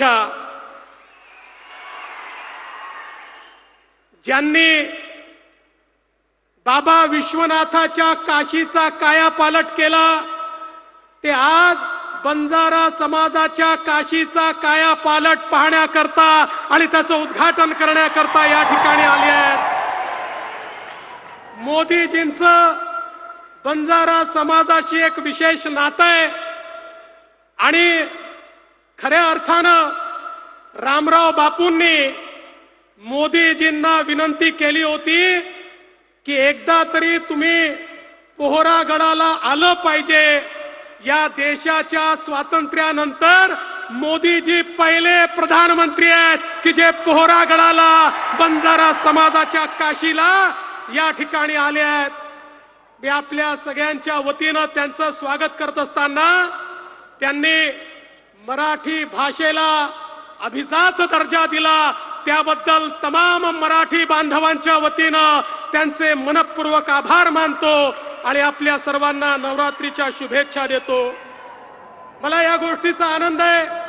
इच्छा ज्यांनी बाबा विश्वनाथाच्या काशीचा कायापालट केला ते आज बंजारा समाजाच्या काशीचा कायापालट पाहण्याकरता आणि त्याचं उद्घाटन करण्याकरता या ठिकाणी आले आहेत. मोदीजींचं बंजारा समाजाशी एक विशेष नातं आहे आणि खऱ्या अर्थानं रामराव बापूंनी मोदीजींना विनंती केली होती की एकदा तरी तुम्ही पोहरागडाला आलं पाहिजे. या देशाच्या स्वातंत्र्यानंतर मोदीजी पहिले प्रधानमंत्री आहेत की जे पोहरागडाला बंजारा समाजाच्या काशीला या ठिकाणी आले आहेत. मी आपल्या सगळ्यांच्या वतीनं त्यांचं स्वागत करत असताना त्यांनी मराठी भाषेला अभिजात दर्जा दिला. त्याबद्दल तमाम मराठी बांधवांच्या वतीनं त्यांचे मनपूर्वक आभार मानतो आणि आपल्या सर्वांना नवरात्रीच्या शुभेच्छा देतो. मला या गोष्टीचा आनंद आहे.